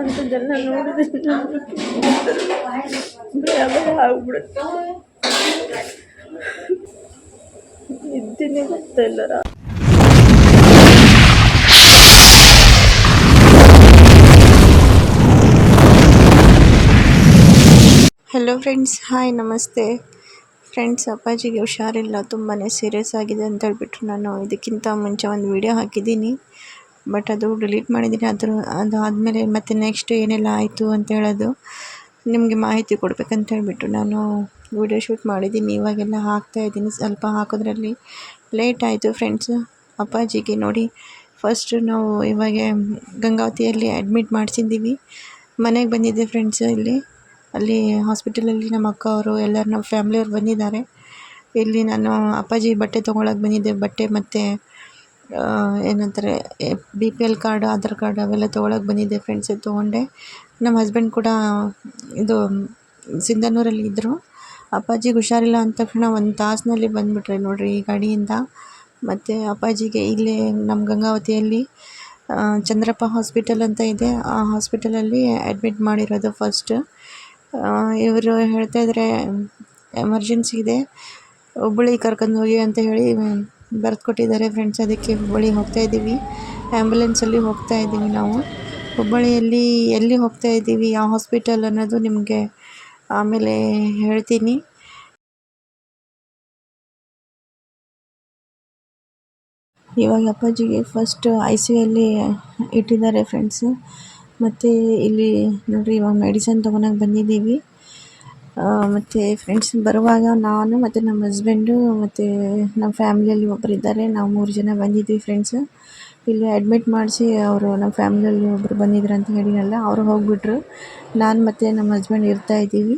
ಅಂಥದ್ದೆಲ್ಲ ನೋಡಿದ್ರೆ ಭಯ ಭಯ ಆಗ್ಬಿಡುತ್ತೆ ಇದ್ದೀನಿ ಗೊತ್ತಿಲ್ಲರ ಹಲೋ ಫ್ರೆಂಡ್ಸ್ ಹಾಯ್ ನಮಸ್ತೆ. ಫ್ರೆಂಡ್ಸ್ ಅಪ್ಪಾಜಿಗೆ ಹುಷಾರಿಲ್ಲ ತುಂಬಾ ಸೀರಿಯಸ್ ಆಗಿದೆ ಅಂತ ಹೇಳ್ಬಿಟ್ಟು ನಾನು. ಇದಕ್ಕಿಂತ ಮುಂಚೆ ಒಂದು ವಿಡಿಯೋ ಹಾಕಿದ್ದೀನಿ. ಬಟ್ ಅದು ಡಿಲೀಟ್ ಮಾಡಿದ್ದೀನಿ. ಅದ್ರ, ಅದು ಆದಮೇಲೆ ಮತ್ತೆ ನೆಕ್ಸ್ಟ್ ಏನೆಲ್ಲ ಆಯಿತು ಅಂತ ಹೇಳೋದು ನಿಮಗೆ ಮಾಹಿತಿ ಕೊಡಬೇಕಂತ ಹೇಳಿಬಿಟ್ಟು ನಾನು ವಿಡಿಯೋ ಶೂಟ್ ಮಾಡಿದ್ದೀನಿ. ಇವಾಗೆಲ್ಲ ಹಾಕ್ತಾ ಇದ್ದೀನಿ. ಸ್ವಲ್ಪ ಹಾಕೋದ್ರಲ್ಲಿ ಲೇಟ್ ಆಯಿತು ಫ್ರೆಂಡ್ಸ್ ಅಪ್ಪಾಜಿಗೆ ನೋಡಿ ಫಸ್ಟ್ ನಾವು ಇವಾಗ ಗಂಗಾವತಿಯಲ್ಲಿ ಅಡ್ಮಿಟ್ ಮಾಡಿಸಿದ್ದೀವಿ. ಮನೆಗೆ ಬಂದಿದ್ದೆ ಫ್ರೆಂಡ್ಸ್ ಇಲ್ಲಿ. ಅಲ್ಲಿ ಹಾಸ್ಪಿಟಲಲ್ಲಿ ನಮ್ಮ ಅಕ್ಕ ಅವರು ಎಲ್ಲರೂ ನಮ್ಮ ಫ್ಯಾಮ್ಲಿಯವ್ರು ಬಂದಿದ್ದಾರೆ. ಇಲ್ಲಿ ನಾನು ಅಪ್ಪಾಜಿ ಬಟ್ಟೆ ತೊಗೊಳಕ್ಕೆ ಬಂದಿದ್ದೆ. ಬಟ್ಟೆ ಮತ್ತು ಏನಂತಾರೆ B P L card Aadhaar card ಅವೆಲ್ಲ ತೊಗೊಳಕ್ಕೆ ಬಂದಿದ್ದೆ ಫ್ರೆಂಡ್ಸ್ ತೊಗೊಂಡೆ. ನಮ್ಮ ಹಸ್ಬೆಂಡ್ ಕೂಡ ಇದು, ಸಿಂಧನೂರಲ್ಲಿ ಇದ್ದರು ಅಪ್ಪಾಜಿಗೆ ಹುಷಾರಿಲ್ಲ ಅಂದ ತಕ್ಷಣ ಒಂದು ತಾಸಿನಲ್ಲಿ ಬಂದುಬಿಟ್ರೆ ನೋಡಿರಿ ಈ ಗಾಡಿಯಿಂದ. ಮತ್ತು ಅಪ್ಪಾಜಿಗೆ ಇಲ್ಲೇ ನಮ್ಮ ಗಂಗಾವತಿಯಲ್ಲಿ ಚಂದ್ರಪ್ಪ ಹಾಸ್ಪಿಟಲ್ ಅಂತ ಇದೆ. ಆ ಹಾಸ್ಪಿಟಲಲ್ಲಿ ಅಡ್ಮಿಟ್ ಮಾಡಿರೋದು ಫಸ್ಟ್ ಇವರು ಹೇಳ್ತಾ ಇದ್ದಾರೆ ಎಮರ್ಜೆನ್ಸಿ ಇದೆ. ಹುಬ್ಬಳ್ಳಿ ಕರ್ಕೊಂಡು ಹೋಗಿ ಅಂತ ಹೇಳಿ ಬರೆದು ಕೊಟ್ಟಿದ್ದಾರೆ ಫ್ರೆಂಡ್ಸ್ ಅದಕ್ಕೆ ಹುಬ್ಬಳ್ಳಿ ಹೋಗ್ತಾ ಇದ್ದೀವಿ. ಆ್ಯಂಬುಲೆನ್ಸಲ್ಲಿ ಹೋಗ್ತಾ ಇದ್ದೀವಿ ನಾವು. ಹುಬ್ಬಳ್ಳಿಯಲ್ಲಿ ಎಲ್ಲಿ ಹೋಗ್ತಾ ಇದ್ದೀವಿ, ಯಾವ ಹಾಸ್ಪಿಟಲ್ ಅನ್ನೋದು ನಿಮಗೆ ಆಮೇಲೆ ಹೇಳ್ತೀನಿ. ಇವಾಗ ಅಪ್ಪಾಜಿಗೆ ಫಸ್ಟ್ ಐ ಸಿ ಯಲ್ಲಿ ಇಟ್ಟಿದ್ದಾರೆ ಫ್ರೆಂಡ್ಸು ಮತ್ತು ಇಲ್ಲಿ ನೋಡಿರಿ ಇವಾಗ ಮೆಡಿಸನ್ ತೊಗೊಳಕ್ಕೆ ಬಂದಿದ್ದೀವಿ. ಮತ್ತು ಫ್ರೆಂಡ್ಸ್ ಬರುವಾಗ ನಾನು ಮತ್ತು ನಮ್ಮ ಹಸ್ಬೆಂಡು ಮತ್ತು ನಮ್ಮ ಫ್ಯಾಮ್ಲಿಯಲ್ಲಿ ಒಬ್ರು ಇದ್ದಾರೆ. ನಾವು ಮೂರು ಜನ ಬಂದಿದ್ವಿ ಫ್ರೆಂಡ್ಸು ಇಲ್ಲಿ ಅಡ್ಮಿಟ್ ಮಾಡಿಸಿ ಅವರು ನಮ್ಮ ಫ್ಯಾಮ್ಲಿಯಲ್ಲಿ ಒಬ್ಬರು ಬಂದಿದ್ರು ಅಂತ ಹೇಳಿನಲ್ಲ, ಅವರು ಹೋಗಿಬಿಟ್ರು. ನಾನು ಮತ್ತು ನಮ್ಮ ಹಸ್ಬೆಂಡ್ ಇರ್ತಾ ಇದ್ದೀವಿ.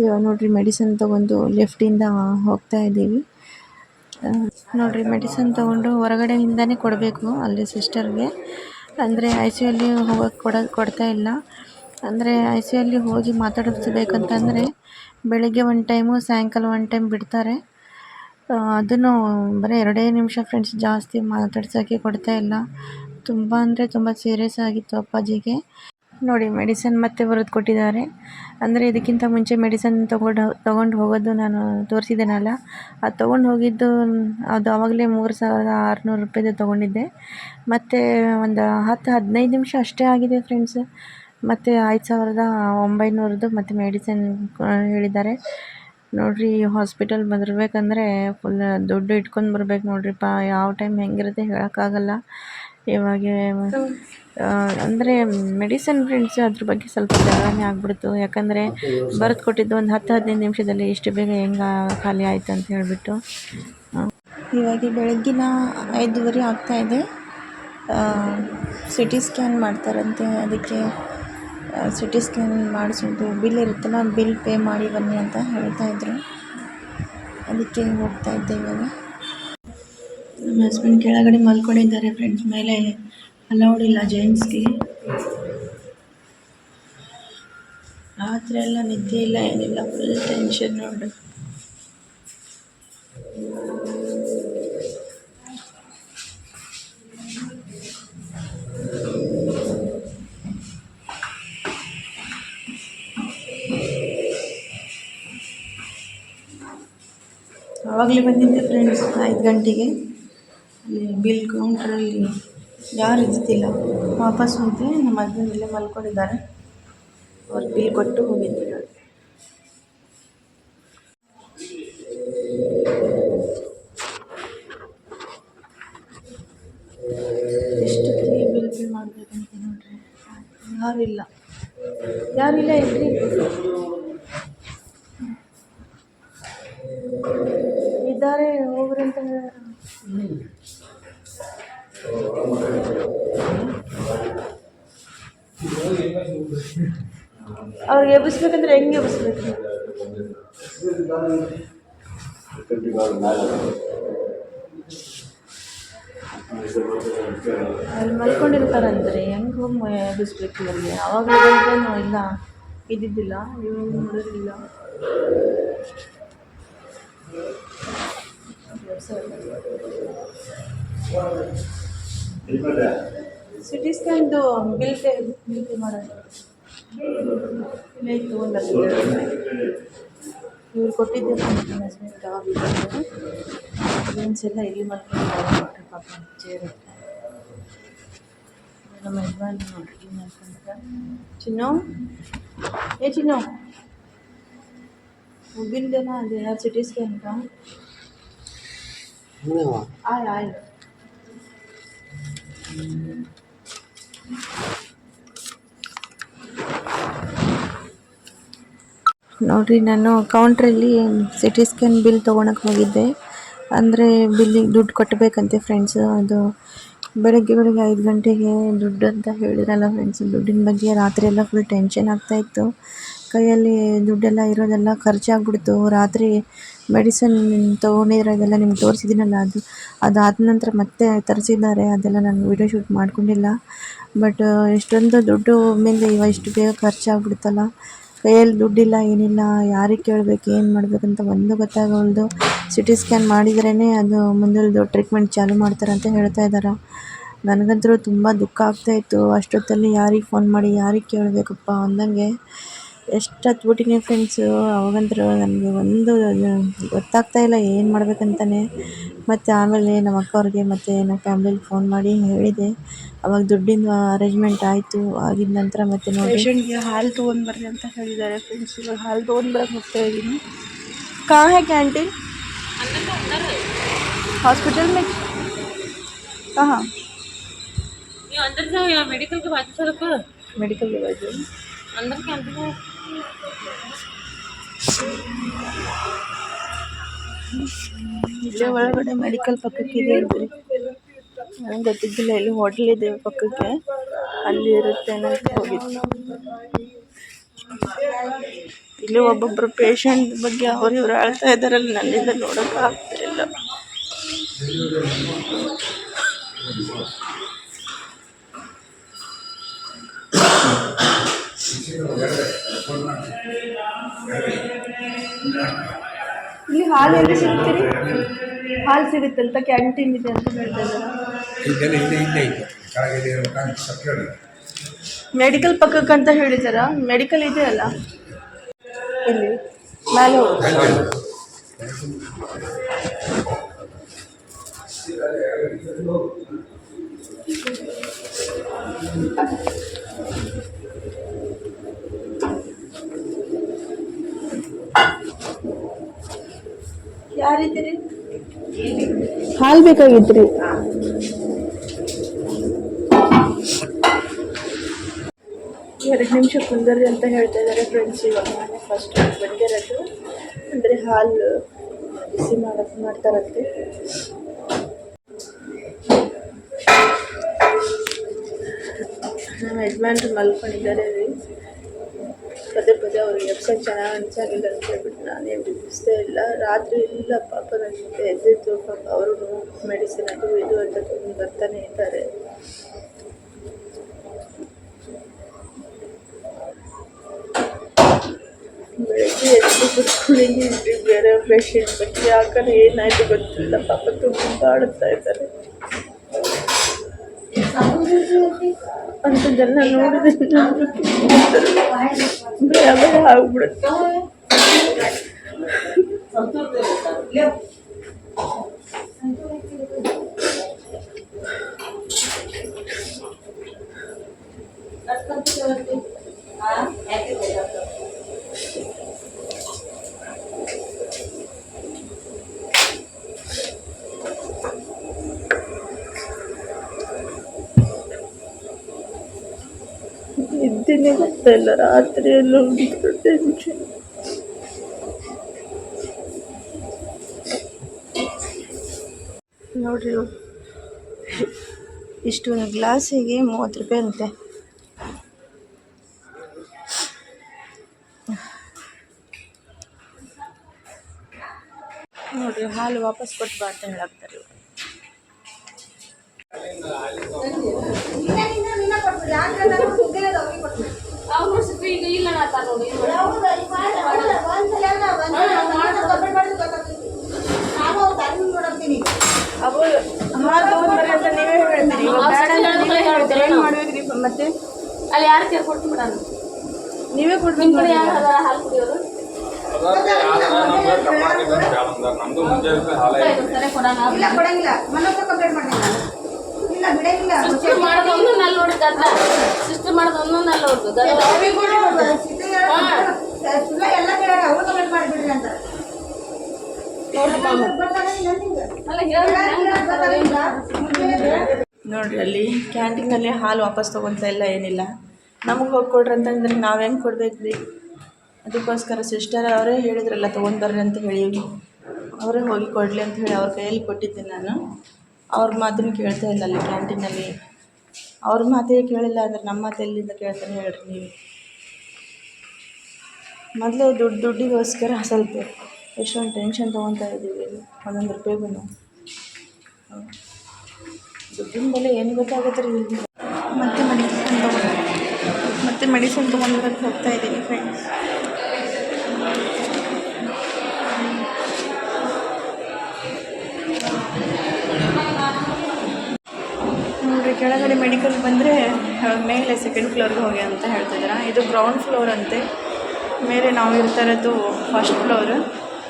ಇವಾಗ ನೋಡಿರಿ ಮೆಡಿಸನ್ ತೊಗೊಂಡು ಲೆಫ್ಟಿಂದ ಹೋಗ್ತಾ ಇದ್ದೀವಿ. ನೋಡಿರಿ ಮೆಡಿಸನ್ ತೊಗೊಂಡು ಹೊರಗಡೆಯಿಂದನೇ ಕೊಡಬೇಕು ಅಲ್ಲಿ ಸಿಸ್ಟರ್ಗೆ ಅಂದರೆ ಐ ಸಿ ಯುಲ್ಲಿ ಹೋಗೋಕ್ಕೆ ಕೊಡ, ಕೊಡ್ತಾ ಇಲ್ಲ. ಅಂದರೆ ಐ ಸಿ ಯುಲ್ಲಿ ಹೋಗಿ ಮಾತಾಡಿಸ್ಬೇಕಂತಂದರೆ ಬೆಳಿಗ್ಗೆ ಒಂದು ಟೈಮು, ಸಾಯಂಕಾಲ ಒನ್ ಟೈಮ್ ಬಿಡ್ತಾರೆ. ಅದನ್ನು ಬರೀ ಎರಡೇ ನಿಮಿಷ ಫ್ರೆಂಡ್ಸ್ ಜಾಸ್ತಿ ಮಾತಾಡ್ಸೋಕ್ಕೆ ಕೊಡ್ತಾ ಇಲ್ಲ. ತುಂಬ ಅಂದರೆ ತುಂಬ ಸೀರಿಯಸ್ ಆಗಿತ್ತು ಅಪ್ಪಾಜಿಗೆ. ನೋಡಿ ಮೆಡಿಸನ್ ಮತ್ತೆ ಬರೆದು ಕೊಟ್ಟಿದ್ದಾರೆ. ಅಂದರೆ ಇದಕ್ಕಿಂತ ಮುಂಚೆ ಮೆಡಿಸನ್ ತೊಗೊಂಡು ತೊಗೊಂಡು ಹೋಗೋದು ನಾನು ತೋರಿಸಿದ್ದೇನಲ್ಲ. ಅದು ತೊಗೊಂಡು ಹೋಗಿದ್ದು, ಅದು ಆವಾಗಲೇ ಮೂರು ಸಾವಿರದ ಆರುನೂರು ರೂಪಾಯಿದು ತೊಗೊಂಡಿದ್ದೆ. ಮತ್ತು ಒಂದು ಹತ್ತು ಹದಿನೈದು ನಿಮಿಷ ಅಷ್ಟೇ ಆಗಿದೆ ಫ್ರೆಂಡ್ಸ್ ಮತ್ತು ಐದು ಸಾವಿರದ ಒಂಬೈನೂರದ್ದು ಮತ್ತು ಮೆಡಿಸಿನ್ ಹೇಳಿದ್ದಾರೆ. ನೋಡಿರಿ ಹಾಸ್ಪಿಟಲ್ ಬರಬೇಕಂದ್ರೆ ಫುಲ್ ದುಡ್ಡು ಇಟ್ಕೊಂಡು ಬರ್ಬೇಕು ನೋಡಿರಿಪ್ಪ. ಯಾವ ಟೈಮ್ ಹೆಂಗಿರುತ್ತೆ ಹೇಳೋಕ್ಕಾಗಲ್ಲ. ಇವಾಗ ಅಂದರೆ ಮೆಡಿಸಿನ್ ಫ್ರೆಂಡ್ಸ್ ಅದ್ರ ಬಗ್ಗೆ ಸ್ವಲ್ಪ ಜಗಳನೇ ಆಗ್ಬಿಡ್ತು. ಯಾಕಂದರೆ ಬರೆದು ಕೊಟ್ಟಿದ್ದು ಒಂದು ಹತ್ತು ಹದಿನೈದು ನಿಮಿಷದಲ್ಲಿ ಇಷ್ಟು ಬೇಗ ಹೆಂಗೆ ಖಾಲಿ ಆಯಿತು ಅಂತ ಹೇಳಿಬಿಟ್ಟು. ಇವಾಗ ಬೆಳಗ್ಗಿನ ಐದೂವರೆ ಆಗ್ತಾಯಿದೆ ಸಿ ಟಿ ಸ್ಕ್ಯಾನ್ ಮಾಡ್ತಾರಂತೆ. ಅದಕ್ಕೆ ಸಿ ಟಿ ಸ್ಕ್ಯಾನ್ ಮಾಡಿಸೋದು, ಬಿಲ್ ಇರುತ್ತಲ್ಲ ಬಿಲ್ ಪೇ ಮಾಡಿ ಬನ್ನಿ ಅಂತ ಹೇಳ್ತಾಯಿದ್ರು ಅದಕ್ಕೆ ಹೋಗ್ತಾ ಇದ್ದೆ ಇವಾಗ. ನಮ್ಮ ಹಸ್ಬೆಂಡ್ ಕೆಳಗಡೆ ಮಲ್ಕೊಂಡಿದ್ದಾರೆ ಫ್ರೆಂಡ್ಸ್ ಮೇಲೆ. ಅಲೌಡ್ ಇಲ್ಲ ಜೆಂಟ್ಸ್ಗೆ ರಾತ್ರಿ ಎಲ್ಲ ನಿದ್ದೆ ಇಲ್ಲ, ಏನಿಲ್ಲ ಫುಲ್ ಟೆನ್ಷನ್ ನೋಡ್ರಿ ಆವಾಗಲೇ ಬಂದಿದ್ದೆ ಫ್ರೆಂಡ್ಸ್ ಐದು ಗಂಟೆಗೆ. ಅಲ್ಲಿ ಬಿಲ್ ಕೌಂಟ್ರಲ್ಲಿ ಯಾರು ಇದ್ದಿದ್ದಿಲ್ಲ ವಾಪಸ್ ಹೋದೆ ನಮ್ಮ ಹಸ್ಬೆಂಡ್ ಇಲ್ಲೇ ಮಲ್ಕೊಂಡಿದ್ದಾರೆ. ಅವ್ರು ಬಿಲ್ ಕೊಟ್ಟು ಹೋಗಿದ್ದೆ ನಾನು ಬಿಲ್ ಬಿಲ್ ಮಾಡಬೇಕಂತ ನೋಡ್ರಿ. ಇಲ್ಲ ಯಾರಿಲ್ಲ ಇಲ್ಲ ಇದ್ದಾರೆ ಅವ್ರಿಗೆ ಎಬ್ಬಿಸ್ಬೇಕಂದ್ರೆ ಹೆಂಗೆ ಎಬ್ಬಿಸ್ಬೇಕು? ಅಲ್ಲಿ ಮಲ್ಕೊಂಡಿರ್ತಾರಂದ್ರೆ ಹೆಂಗೆ ಹೋಗಿ ಎಬ್ಬಿಸ್ಬೇಕು ಇವ್ರಿಗೆ? ಅವಾಗ ಇಲ್ಲ, ಇದ್ದಿದ್ದಿಲ್ಲ ಇವಾಗ ನೋಡೋದಿಲ್ಲ ಸಿ ಟಿ ಸ್ಕ್ಯಾನ್ದು ಬಿಲ್ ಪೇ ಬಿಲ್ ಪೇ ಮಾಡೋದು. ಇವ್ರು ಕೊಟ್ಟಿದ್ದೆ ನನ್ನ ಹಸ್ಬೆಂಡ್ ಬೀನ್ಸ್ ಎಲ್ಲ ಇಲ್ಲಿ ಮಾಡ್ಕೊಂಡು ಪಾಪ ಚೇರ್ ನಮ್ಮ ಯಜಮಾನ್ ನೋಡ್ರಿ ಏನು ಅನ್ಕೊಂಡ್ರೆ ಚಿನ್ನು ಏ ಚಿನ್ನು ಬಿಲ್ದೇನ ಅದು ಯಾರು ಸಿ ಟಿ ಸ್ಕ್ಯಾನ್ ಆಯ್ ಆಯ್ ನೋಡಿರಿ, ನಾನು ಕೌಂಟ್ರಲ್ಲಿ ಸಿ ಟಿ ಸ್ಕ್ಯಾನ್ ಬಿಲ್ ತೊಗೊಳಕ್ಕೆ ಹೋಗಿದ್ದೆ. ಅಂದರೆ ಬಿಲ್ಲಿಗೆ ದುಡ್ಡು ಕಟ್ಟಬೇಕಂತೆ ಫ್ರೆಂಡ್ಸ್ ಅದು ಬೆಳಗ್ಗೆ ಬೆಳಗ್ಗೆ ಐದು ಗಂಟೆಗೆ ದುಡ್ಡು ಅಂತ ಹೇಳಿದ್ರಲ್ಲ ಫ್ರೆಂಡ್ಸ್ ದುಡ್ಡಿನ ಬಗ್ಗೆ ರಾತ್ರಿ ಎಲ್ಲ ಫುಲ್ ಟೆನ್ಷನ್ ಆಗ್ತಾಯಿತ್ತು ಕೈಯಲ್ಲಿ ದುಡ್ಡೆಲ್ಲ ಇರೋದೆಲ್ಲ ಖರ್ಚಾಗ್ಬಿಡ್ತು ರಾತ್ರಿ ಮೆಡಿಸನ್ ತೊಗೊಂಡಿರೋದೆಲ್ಲ ನಿಮ್ಗೆ ತೋರಿಸಿದ್ದೀನಲ್ಲ, ಅದು ಅದಾದ ನಂತರ ಮತ್ತೆ ತರಿಸಿದ್ದಾರೆ. ಅದೆಲ್ಲ ನಾನು ವಿಡಿಯೋ ಶೂಟ್ ಮಾಡ್ಕೊಂಡಿಲ್ಲ. ಬಟ್ ಎಷ್ಟೊಂದು ದುಡ್ಡು ಮೇಲೆ ಇವಾಗ ಇಷ್ಟು ಬೇಗ ಖರ್ಚಾಗ್ಬಿಡ್ತಲ್ಲ ಕೈಯಲ್ಲಿ ದುಡ್ಡಿಲ್ಲ, ಏನಿಲ್ಲ, ಯಾರಿಗೆ ಕೇಳಬೇಕು, ಏನು ಮಾಡಬೇಕಂತ ಒಂದು ಗೊತ್ತಾಗವಲ್ದು ಸಿ ಟಿ ಸ್ಕ್ಯಾನ್ ಮಾಡಿದ್ರೇ ಅದು ಮುಂದಿಲ್ದು ಟ್ರೀಟ್ಮೆಂಟ್ ಚಾಲೂ ಮಾಡ್ತಾರೆ ಅಂತ ಹೇಳ್ತಾ ಇದ್ದಾರೆ ನನಗಂತೂ ತುಂಬ ದುಃಖ ಆಗ್ತಾಯಿತ್ತು ಅಷ್ಟೊತ್ತಲ್ಲಿ ಯಾರಿಗೆ ಫೋನ್ ಮಾಡಿ, ಯಾರಿಗೆ ಕೇಳಬೇಕಪ್ಪ ಅಂದಂಗೆ. ಎಷ್ಟು ಹತ್ಬಿಟ್ಟಿನಿ ಫ್ರೆಂಡ್ಸು ಅವಾಗಂತೂ ನನಗೆ ಒಂದು ಗೊತ್ತಾಗ್ತಾ ಇಲ್ಲ ಏನು ಮಾಡ್ಬೇಕಂತಲೇ ಮತ್ತು ಆಮೇಲೆ ನಮ್ಮ ಅಕ್ಕ ಅವ್ರಿಗೆ ಮತ್ತು ನಮ್ಮ ಫ್ಯಾಮ್ಲಿಗೆ ಫೋನ್ ಮಾಡಿ ಹೇಳಿದೆ ಅವಾಗ ದುಡ್ಡಿಂದು ಅರೇಂಜ್ಮೆಂಟ್ ಆಯಿತು ಆಗಿದ ನಂತರ ಮತ್ತೆ ನೋಡಿ ಪೇಷಂಟ್ಗೆ ಹಾಲು ತೊಗೊಂಡ್ಬರ್ರಿ ಅಂತ ಹೇಳಿದ್ದಾರೆ ಫ್ರೆಂಡ್ಸ್ ಇವಾಗ ಹಾಲು ತೊಗೊಂಡ್ಬರಕ್ಕೆ ಹೋಗ್ತಾ ಇದ್ದೀನಿ ಕಾ है कैंटीन हॉस्पिटल में कहाँ ನೀವು अंदर जाओ या मेडिकल के बाजू तरफ मेडिकल के बाजू अंदर कैंटीन है ಇಲ್ಲೇ ಒಳಗಡೆ ಮೆಡಿಕಲ್ ಪಕ್ಕಕ್ಕೆ ಇದೆ ಅಂದ್ರಿ. ನನಗೆ ಗೊತ್ತಿದ್ದಿಲ್ಲ, ಇಲ್ಲಿ ಹೋಟ್ಲ್ ಇದೆ ಪಕ್ಕಕ್ಕೆ. ಅಲ್ಲಿ ಇರುತ್ತೆ ಅಂತ ಇಲ್ಲಿ ಒಬ್ಬೊಬ್ಬರು ಪೇಷಂಟ್ ಬಗ್ಗೆ ಅವ್ರು ಇವ್ರು ಆಳ್ತಾ ಇದ್ದಾರಲ್ಲ, ನನ್ನಿಂದ ನೋಡೋಕೆ ಆಗ್ತಾ ಇಲ್ಲ. ಇಲ್ಲಿ ಹಾಲು ಎಲ್ಲಿ ಸಿಗ್ತೀರಿ? ಹಾಲು ಸಿಗುತ್ತಂತ ಕ್ಯಾಂಟೀನ್ ಇದೆ ಅಂತ ಹೇಳ್ತಾ ಇದ್ದಾರೆ. ಮೆಡಿಕಲ್ ಪಕ್ಕಕ್ಕೆ ಅಂತ ಹೇಳಿದಾರ? ಮೆಡಿಕಲ್ ಇದೆ ಅಲ್ಲ ಇಲ್ಲಿ ಮೇಲೆ ಹೋಗಿ. ಹಾಲು ಬೇಕಾಗಿತ್ರಿ. ಎರಡು ನಿಮಿಷ ಕುಂದರಿ ಅಂತ ಹೇಳ್ತಾ ಇದ್ದಾರೆ ಫ್ರೆಂಡ್ಸ್ ಇವಾಗ ನಾನು ಫಸ್ಟ್ ಬಂದಿರೋದು. ಅಂದರೆ ಹಾಲು ಬಿಸಿ ಮಾಡಕ್ ಮಾಡ್ತಾರಂತೆ. ನಮ್ಮ ಯಜಮಾನ್ರು ಮಲ್ಕೊಂಡಿದ್ದಾರೆ ರೀ. ಪದೇ ಪದೇ ಅವ್ರಿಗೆ ಎಬ್ಸಕ್ಕೆ ಚೆನ್ನಾಗಿ ಅನ್ಸಾಗಿಲ್ಲ ಅಂತ ಹೇಳ್ಬಿಟ್ಟು ನಾನು ಬಿಡಿಸ್ತಾ ಇಲ್ಲ. ರಾತ್ರಿ ಇಲ್ಲ ಪಾಪ ನನ್ನ ಜೊತೆ ಎದ್ದಿದ್ದು, ಪಾಪ ಅವರು ಮೆಡಿಸಿನ್ ಅದು ಇದು ಅಂತ ತಗೊಂಡು ಬರ್ತಾನೆ ಇದ್ದಾರೆ. ಬೆಳಿಗ್ಗೆ ಎದ್ದು ಕುತ್ಕೊಂಡಿದ್ದೀನಿ ಬೇರೆ ಪೇಷಂಟ್ ಬಗ್ಗೆ ಯಾಕಂದ್ರೆ ಏನಾಯಿತು ಗೊತ್ತಿಲ್ಲ. ಪಾಪ ತುಂಬ ಆಡುತ್ತಾ ಇದ್ದಾರೆ. ಅಂಥದ್ದೆಲ್ಲ ನೋಡಿದ್ರೆ ನಮ್ಗೆ ಭಯ ಭಯ ಆಗ್ಬಿಡುತ್ತೆ ನಿದ್ದೆನೇ ಬರ್ತಾ ಇಲ್ಲ. ರಾತ್ರಿ ಎಲ್ಲ ಟೆನ್ಷನ್ ನೋಡ್ರಿ ಇಷ್ಟು ಒಂದು ಗ್ಲಾಸಿಗೆ ಮೂವತ್ತು ರೂಪಾಯಿ ಅಂತೆ. ನೋಡ್ರಿ ಹಾಲು ವಾಪಸ್ ಕೊಟ್ಟು ಬಾ ಅಂತ ಹೇಳಾಕ್ತಾರೆ ಇವ್ರು. ಈಗ ಇಲ್ಲ ಏನು ಅಲ್ಲಿ ಯಾರು ಕೇಳಿ ಕೊಟ್ಟು ಬಿಡೋಣ ನೀವೇ ಕೊಡ್ಬೇಕು ಕಡೆ ಯಾರು ಅದಾರ ಹಾಲು ಕುಡಿಯೋರು ಹಾಲೇ ಸರಿ ಕೊಡೋಣ ಇಲ್ಲ ಕೊಡಂಗಿಲ್ಲ ನಾನು ಇಲ್ಲ ಅಲ್ಲಿ ಮಾಡೋದು ನೋಡಿ ಮಾಡೋದು ಸುಳ್ಳ ಎಲ್ಲ ಅವ್ರು ಮಾಡಿಬಿಡ್ರಿ ಅಂತ. ಅಲ್ಲ ನೋಡ್ರಿ ಅಲ್ಲಿ ಕ್ಯಾಂಟೀನಲ್ಲಿ ಹಾಲು ವಾಪಸ್ ತಗೊಂತ ಇಲ್ಲ ಏನಿಲ್ಲ. ನಮಗೆ ಹೋಗಿ ಕೊಡ್ರಿ ಅಂತಂದ್ರೆ ನಾವು ಹೆಂಗೆ ಕೊಡ್ಬೇಕು ರೀ ಅದಕ್ಕೋಸ್ಕರ ಸಿಸ್ಟರ್ ಅವರೇ ಹೇಳಿದ್ರಲ್ಲ ತಗೊಂಡ್ ಬರ್ರಿ ಅಂತ ಹೇಳಿ. ಅವರೇ ಹೋಗಿ ಕೊಡಲಿ ಅಂತ ಹೇಳಿ ಅವ್ರ ಕೈಯಲ್ಲಿ ಕೊಟ್ಟಿದ್ದೆ ನಾನು. ಅವ್ರ ಮಾತನ್ನು ಕೇಳ್ತಾ ಇಲ್ಲ ಅಲ್ಲಿ ಕ್ಯಾಂಟೀನಲ್ಲಿ. ಅವ್ರ ಮಾತೇ ಕೇಳಿಲ್ಲ ಅಂದ್ರೆ ನಮ್ಮ ಮಾತು ಎಲ್ಲಿಂದ ಕೇಳ್ತಾನೆ ಹೇಳ್ರಿ ನೀವು. ಮೊದಲೇ ದುಡ್ಡು, ದುಡ್ಡಿಗೋಸ್ಕರ ಸ್ವಲ್ಪ ಎಷ್ಟೊಂದು ಟೆನ್ಷನ್ ತೊಗೊತಾ ಇದ್ದೀವಿ ಒಂದೊಂದು ರೂಪಾಯಿಗೂ ದುಡ್ಡಿನ ಬೆಲೆ ಏನು ಗೊತ್ತಾಗುತ್ತೆ ರೀ ಮತ್ತೆ ಮೆಡಿಸಿನ್ ತೊಗೊಂಡು ಮತ್ತೆ ಮೆಡಿಸಿನ್ ತೊಗೊಂಡ್ಬರಕ್ಕೆ ಹೋಗ್ತಾ ಇದ್ದೀನಿ ಫ್ರೆಂಡ್ಸ್ ಕೆಳಗಡೆ ಮೆಡಿಕಲ್ ಬಂದರೆ ಮೇಲೆ ಸೆಕೆಂಡ್ ಫ್ಲೋರ್ಗೆ ಹೋಗಿ ಅಂತ ಹೇಳ್ತಿದ್ದೀರ ಇದು ಗ್ರೌಂಡ್ ಫ್ಲೋರ್ ಅಂತೆ. ಮೇಲೆ ನಾವು ಇರ್ತಾ ಇರೋದು ಫಸ್ಟ್ ಫ್ಲೋರ್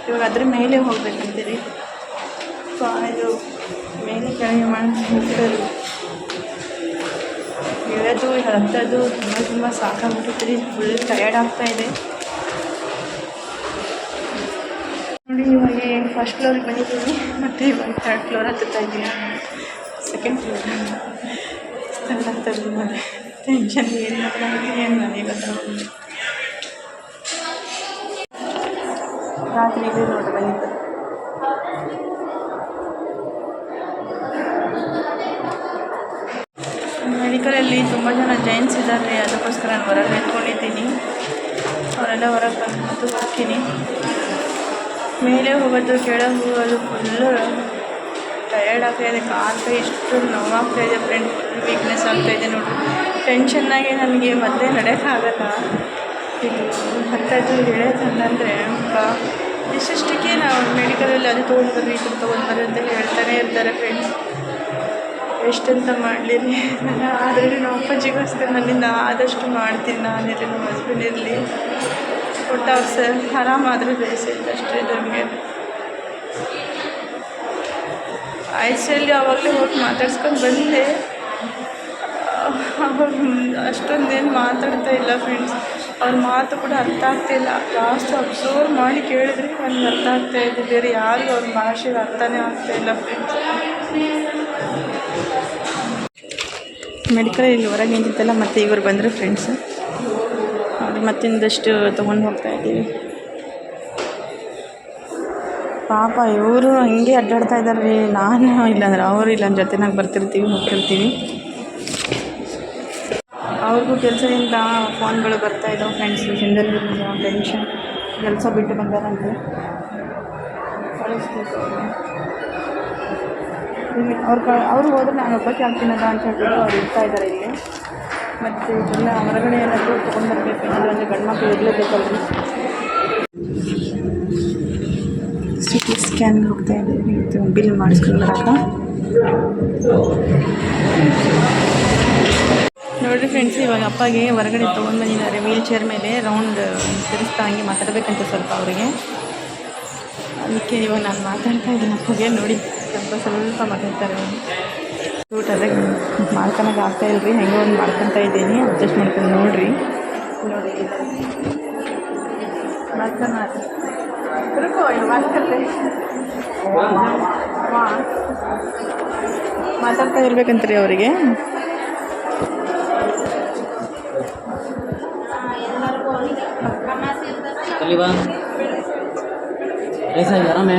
ಇವಾಗ ಅದ್ರ ಮೇಲೆ ಹೋಗ್ಬೇಕಂತೀರಿ. ಸೊ ಇದು ಮೇಲೆ ಕೆಳಗೆ ಮಾಡಿ ಇಳೋದು ಹತ್ತೋದು ತುಂಬ ತುಂಬ ಸಾಕಾಗ್ಬಿಟ್ಟಿತ್ತು ರೀ ಫುಲ್ ಟಯರ್ಡ್ ಆಗ್ತಾ ಇವಾಗ ಫಸ್ಟ್ ಫ್ಲೋರಿಗೆ ಬಂದಿದ್ದೀನಿ ಮತ್ತು ಇವಾಗ ಥರ್ಡ್ ಫ್ಲೋರ್ ಹತ್ತುತ್ತಾ ಇದ್ದೀನಿ ಸೆಕೆಂಡ್ ಫ್ಲೋರ್ ಆಗ್ತದೆ ಇವಾಗ ಟೆನ್ಷನ್ ಏನು ಮಾತಾಡೋದು ಏನು ನನಗೆ ಗೊತ್ತಾಗೋದಿಲ್ಲ ರಾತ್ರಿ ಇದೆ ನೋಡಿ, ಬಂದಿದ್ದು. ಮೆಡಿಕಲಲ್ಲಿ ತುಂಬ ಜನ ಜೈನ್ಸ್ ಇದ್ದಾರೆ, ಅದಕ್ಕೋಸ್ಕರ ನಾನು ಹೊರಗೆ ನಿಂತ್ಕೊಂಡಿದ್ದೀನಿ. ಅವರೆಲ್ಲ ಹೊರಗೆ ಬಂದು ಹೋಗ್ತೀನಿ ಮೇಲೆ ಹೋಗೋದು, ಕೆಳಗೆ ಹೋಗೋದು ಫುಲ್ಲು ಟಯರ್ಡ್ ಆಗ್ತಾ ಇದೆ. ಕಾಲು ಕೈ ಇಷ್ಟು ನೋವಾಗ್ತಾ ಇದೆ ಫ್ರೆಂಡ್ ಫುಲ್ ವೀಕ್ನೆಸ್ ಆಗ್ತಾ ಇದೆ ನೋಡಿ. ಟೆನ್ಷನ್ನಾಗೆ ನನಗೆ ಮತ್ತೆ ನಡೆಯೋಕ್ಕಾಗಲ್ಲ ಇದು ಹತ್ತದು ಹೇಳೋದಂತಂದರೆ ಇಷ್ಟಿಷ್ಟಕ್ಕೆ ನಾವು ಮೆಡಿಕಲಲ್ಲಿ ಅದು ತೊಗೊಂಡು ಬರ್ರಿ ಇದನ್ನು ತೊಗೊಂಡು ಬರ್ರಿ ಅಂತ ಹೇಳ್ತಾನೆ ಇರ್ತಾರೆ ಫ್ರೆಂಡ್ಸ್ ಎಷ್ಟಂತ ಮಾಡಲಿರಿ? ಆದ್ರೆ ನಮ್ಮ ಅಪ್ಪಾಜಿಗೋಸ್ಕರ ನನ್ನಿಂದ ಆದಷ್ಟು ಮಾಡ್ತೀನಿ ನಾನಿರಲಿ ನಮ್ಮ ಹಸ್ಬೆಂಡ್ ಇರಲಿ. ಅವ್ರು ಸರ್ ಆರಾಮಾದರೆ ಬೇಸಿತ್ತು ಅಷ್ಟೇ ನಮಗೆ. ಐಸಲ್ಲಿ ಆವಾಗಲೇ ಹೋಗಿ ಮಾತಾಡ್ಸ್ಕೊಂಡು ಬಂದೆ. ಅವಾಗ ಅಷ್ಟೊಂದೇನು ಮಾತಾಡ್ತಾ ಇಲ್ಲ ಫ್ರೆಂಡ್ಸ್ ಅವ್ರ ಮಾತು ಕೂಡ ಅರ್ಥ ಆಗ್ತಿಲ್ಲ ಲಾಸ್ಟ್ ಅಬ್ಸರ್ವ್ ಮಾಡಿ ಕೇಳಿದ್ರೆ ನನಗೆ ಅರ್ಥ ಆಗ್ತಾ ಇದೆ. ಬೇರೆ ಯಾರಿಗೂ ಅವ್ರ ಭಾಷೆಗೆ ಅರ್ಥನೇ ಆಗ್ತಾ ಇಲ್ಲ ಫ್ರೆಂಡ್ಸ್ ಮೆಡಿಕಲ್ ಇಲ್ಲಿ ಹೊರಗೆ ನಿಂತಿತ್ತಲ್ಲ ಮತ್ತು ಇವರು ಬಂದರು ಫ್ರೆಂಡ್ಸು ಅವ್ರಿಗೆ ಮತ್ತಿಂದಷ್ಟು ತೊಗೊಂಡು ಹೋಗ್ತಾ ಇದ್ದೀವಿ. ಪಾಪ ಇವರು ಹಿಂಗೆ ಅಡ್ಡಾಡ್ತಾ ಇದ್ದಾರೆ ರೀ ನಾನು ಇಲ್ಲಾಂದ್ರೆ ಅವರು ಇಲ್ಲ ಜೊತೆನಾಗ ಬರ್ತಿರ್ತೀವಿ, ಹೋಗ್ತಿರ್ತೀವಿ. ಅವ್ರಿಗೂ ಕೆಲಸದಿಂದ ಫೋನ್ಗಳು ಬರ್ತಾ ಇದ್ದಾವೆ ಫ್ರೆಂಡ್ಸ್ ಸಿಂಗಲ್ ಟೆನ್ಷನ್ ಕೆಲಸ ಬಿಟ್ಟು ಬಂದಾರಂತೆ. ಅವ್ರು ಅವ್ರು ಹೋದ್ರೆ ನಾನು ಒಬ್ಬಕ್ಕೆ ಆಗ್ತೀನಲ್ಲ ಅಂತ ಹೇಳ್ಬಿಟ್ಟು ಅವ್ರು ಇರ್ತಾ ಇದ್ದಾರೆ ಇಲ್ಲಿ. ಮತ್ತು ಎಲ್ಲ ಹೊರಗಡೆ ಏನಾದರೂ ತೊಗೊಂಡು ಬರಬೇಕು ಏನಾದರೂ ಅಂದರೆ ಗಂಡು ಮಕ್ಕಳು ಇರಲೇಬೇಕಲ್ರಿ ಸಿ ಟಿ ಸ್ಕ್ಯಾನ್ ಹೋಗ್ತಾ ಇದ್ದೀವಿ. ಇದು ಬಿಲ್ ಮಾಡಿಸ್ಕೊಂಡು ಬರಕ್ಕ ನೋಡಿರಿ ಫ್ರೆಂಡ್ಸ್ ಇವಾಗ ಅಪ್ಪಗೆ ಹೊರಗಡೆ ತೊಗೊಂಡು ಬಂದಿದ್ದಾರೆ. ವೀಲ್ ಚೇರ್ ಮೇಲೆ ರೌಂಡ್ ತಿರುಸ್ತಾ ಹಂಗೆ ಮಾತಾಡಬೇಕಂತ ಸ್ವಲ್ಪ ಅವರಿಗೆ. ಅದಕ್ಕೆ ಇವಾಗ ನಾನು ಮಾತಾಡ್ತಾ ಇದ್ದೀನಿ ಅಪ್ಪಗೆ. ನೋಡಿ, ಸ್ವಲ್ಪ ಸ್ವಲ್ಪ ಮಾತಾಡ್ತಾರೆ ಸೂಟ್ ಅದೇ ಮಾಡ್ಕೊಳಕ್ಕೆ ಆಗ್ತಾ ಇಲ್ರಿ ಹೆಂಗೆ ಒಂದು ಮಾಡ್ಕೊತ ಇದ್ದೀನಿ ಅಡ್ಜಸ್ಟ್ ಮಾಡ್ಕೊಂಡು ನೋಡ್ರಿ. ನೋಡಿ. ಮಾತಾಡ್ತಾ ಇರ್ಬೇಕಂತ್ರಿ ಅವರಿಗೆ. ಆರಾಮೇ?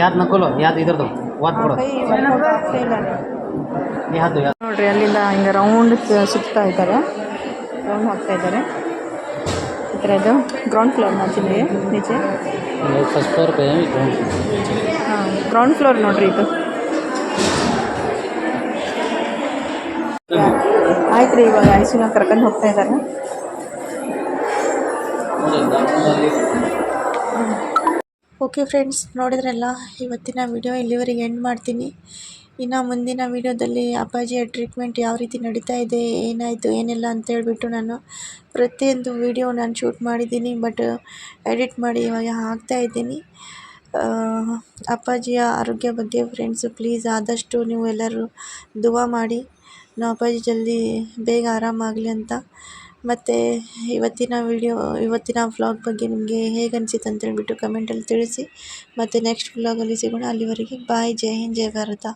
ಯಾವ್ದು ನಕಲು ಯಾವ್ದು ಇದ್ರದ್ದು ವಾತ್ ಕೊಡು. ಯಾವ್ದು ಯಾವ್ದು ನೋಡ್ರಿ ಅಲ್ಲಿಂದ ಹಿಂಗೆ ರೌಂಡ್ ಸುತ್ತಾ ಇದ್ದಾರೆ. ರೌಂಡ್ ಹೋಗ್ತಾ ಇದ್ದಾರೆ. ಈ ಥರ ಇದು ಗ್ರೌಂಡ್ ಫ್ಲೋರ್ ಮಾಡ್ತೀನಿ ನಿಜೆ ಫಸ್ಟ್ ಫ್ಲೋರ್ ಹಾಂ ಗ್ರೌಂಡ್ ಫ್ಲೋರ್ ನೋಡ್ರಿ ಇದು. ಆಯ್ತು ರೀ ಇವಾಗ ಐಸಿನ ಕರ್ಕೊಂಡು ಹೋಗ್ತಾ ಇದ್ದಾರೆ. ಓಕೆ ಫ್ರೆಂಡ್ಸ್ ನೋಡಿದ್ರಲ್ಲ, ಇವತ್ತಿನ ವಿಡಿಯೋ ಇಲ್ಲಿವರೆಗೆ ಎಂಡ್ ಮಾಡ್ತೀನಿ. ಇನ್ನು ಮುಂದಿನ ವಿಡಿಯೋದಲ್ಲಿ ಅಪ್ಪಾಜಿಯ ಟ್ರೀಟ್ಮೆಂಟ್ ಯಾವ ರೀತಿ ನಡೀತಾ ಇದೆ, ಏನಾಯಿತು, ಏನಿಲ್ಲ ಅಂತ ಹೇಳಿಬಿಟ್ಟು ನಾನು ಪ್ರತಿಯೊಂದು ವಿಡಿಯೋ ನಾನು ಶೂಟ್ ಮಾಡಿದ್ದೀನಿ ಬಟ್ ಎಡಿಟ್ ಮಾಡಿ ಇವಾಗ ಹಾಕ್ತಾ ಇದ್ದೀನಿ. ಅಪ್ಪಾಜಿಯ ಆರೋಗ್ಯ ಬಗ್ಗೆ ಫ್ರೆಂಡ್ಸು ಪ್ಲೀಸ್ ಆದಷ್ಟು ನೀವು ಎಲ್ಲರೂ ದುವಾ ಮಾಡಿ. ನಾವು ಅಪ್ಪಾಜಿ ಜಲ್ದಿ ಬೇಗ ಆರಾಮಾಗಲಿ ಅಂತ ಮತ್ತು ಇವತ್ತಿನ ವಿಡಿಯೋ ಇವತ್ತಿನ ವ್ಲಾಗ್ ಬಗ್ಗೆ ನಿಮಗೆ ಹೇಗೆ ಅನಿಸಿತ್ತು ಅಂತ ಹೇಳ್ಬಿಟ್ಟು ಕಮೆಂಟಲ್ಲಿ ತಿಳಿಸಿ. ಮತ್ತು ನೆಕ್ಸ್ಟ್ ವ್ಲಾಗಲ್ಲಿ ಸಿಗೋಣ. ಅಲ್ಲಿವರೆಗೆ ಬಾಯ್ ಜೈ ಹಿಂದ್, ಜೈ ಭಾರತ.